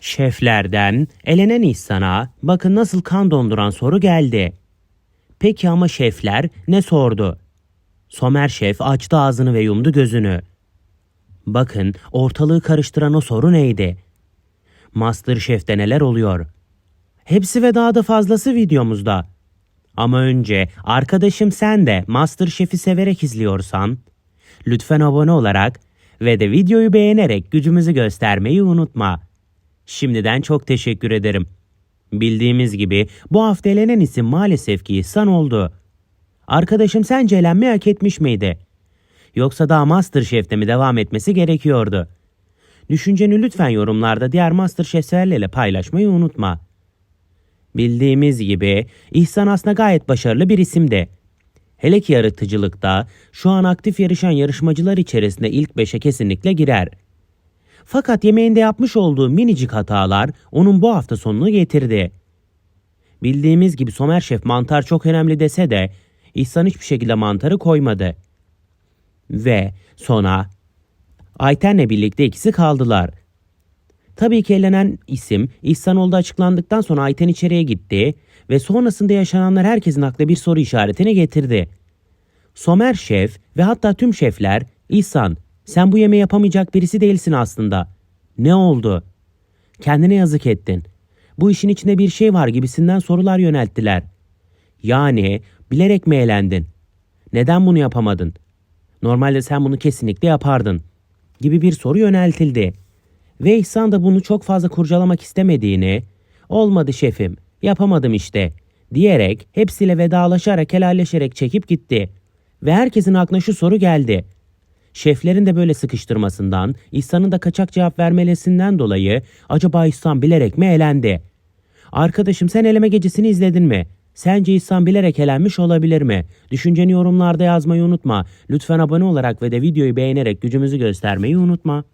Şeflerden elenen İhsan'a bakın nasıl kan donduran soru geldi. Peki ama şefler ne sordu? Somer şef açtı ağzını ve yumdu gözünü. Bakın ortalığı karıştıran o soru neydi? Masterchef'te neler oluyor? Hepsi ve daha da fazlası videomuzda. Ama önce arkadaşım sen de Masterchef'i severek izliyorsan lütfen abone olarak ve de videoyu beğenerek gücümüzü göstermeyi unutma. Şimdiden çok teşekkür ederim. Bildiğimiz gibi bu hafta elenen isim maalesef ki İhsan oldu. Arkadaşım sence elenmeyi hak etmiş miydi? Yoksa daha Masterchef'te mi devam etmesi gerekiyordu? Düşünceni lütfen yorumlarda diğer Masterchef'lerle paylaşmayı unutma. Bildiğimiz gibi İhsan aslında gayet başarılı bir isimdi. Hele ki yaratıcılıkta şu an aktif yarışan yarışmacılar içerisinde ilk 5'e kesinlikle girer. Fakat yemeğinde yapmış olduğu minicik hatalar onun bu hafta sonunu getirdi. Bildiğimiz gibi Somer Şef mantar çok önemli dese de İhsan hiçbir şekilde mantarı koymadı. Ve sona Ayten'le birlikte ikisi kaldılar. Tabii ki elenen isim İhsanoğlu açıklandıktan sonra Ayten içeriye gitti ve sonrasında yaşananlar herkesin aklına bir soru işaretini getirdi. Somer şef ve hatta tüm şefler İhsan sen bu yemeği yapamayacak birisi değilsin aslında. Ne oldu? Kendine yazık ettin. Bu işin içinde bir şey var gibisinden sorular yönelttiler. Yani bilerek mi eğlendin? Neden bunu yapamadın? Normalde sen bunu kesinlikle yapardın. Gibi bir soru yöneltildi. Ve İhsan da bunu çok fazla kurcalamak istemediğini, olmadı şefim, yapamadım işte, diyerek hepsiyle vedalaşarak helalleşerek çekip gitti. Ve herkesin aklına şu soru geldi. Şeflerin de böyle sıkıştırmasından, İhsan'ın da kaçak cevap vermelesinden dolayı acaba İhsan bilerek mi elendi? Arkadaşım sen eleme gecesini izledin mi? Sence İhsan bilerek elenmiş olabilir mi? Düşünceni yorumlarda yazmayı unutma. Lütfen abone olarak ve de videoyu beğenerek gücümüzü göstermeyi unutma.